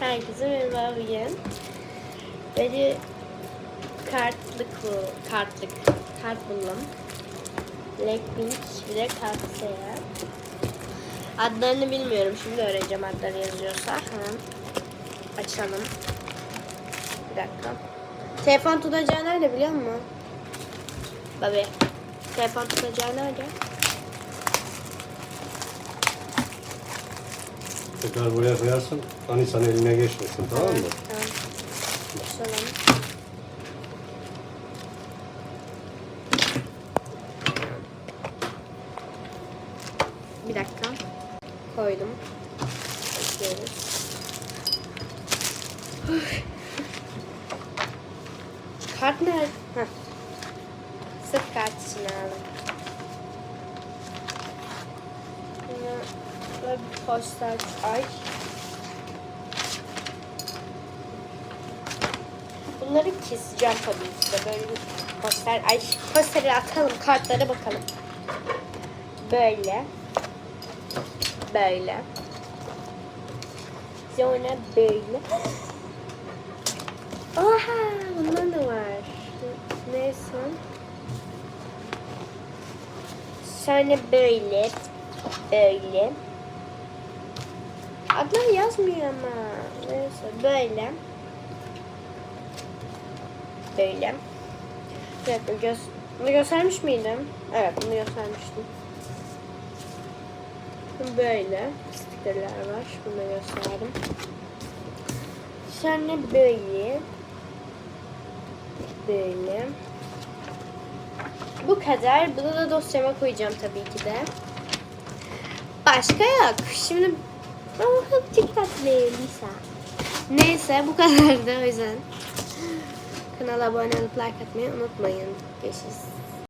Herkese merhaba bugün. Böyle kartlık bu. Kartlık. Kart buldum. Blackpink bir de Kalkseya. Adlarını bilmiyorum. Şimdi öğreneceğim adları yazıyorsa. Hemen açalım. Bir dakika. Telefon tutacağı nerede biliyor musun? Babi. Telefon tutacağı nerede? Tekrar buraya koyarsın. Anisan eline geçmesin tamam mı? Tamam. Açalım. Bir dakika. Koydum. Bekliyoruz. Kart? Heh. Sırf kart için aldım. Böyle bir poster. Ay. Bunları keseceğim tabii ki. Böyle bir poster. Ay posteri atalım. Kartlara bakalım. Böyle. Böyle. Sonra böyle. Oha! Bundan da var. Neyse. Sonra böyle. Böyle. Adlar yazmıyor ama. Neyse böyle. Böyle. Bir dakika göz bunu göstermiş miydim? Evet bunu göstermiştim. Böyle stikerler var. Bunu da gösterdim. Sonra böyle. Böyle. Bu kadar. Bunu da dosyama koyacağım tabii ki de. Başka yok. Şimdi Oh, dikkatli Lisa. Neyse bu kadardı o yüzden. Kanala abone olup like atmayı unutmayın. Görüşürüz.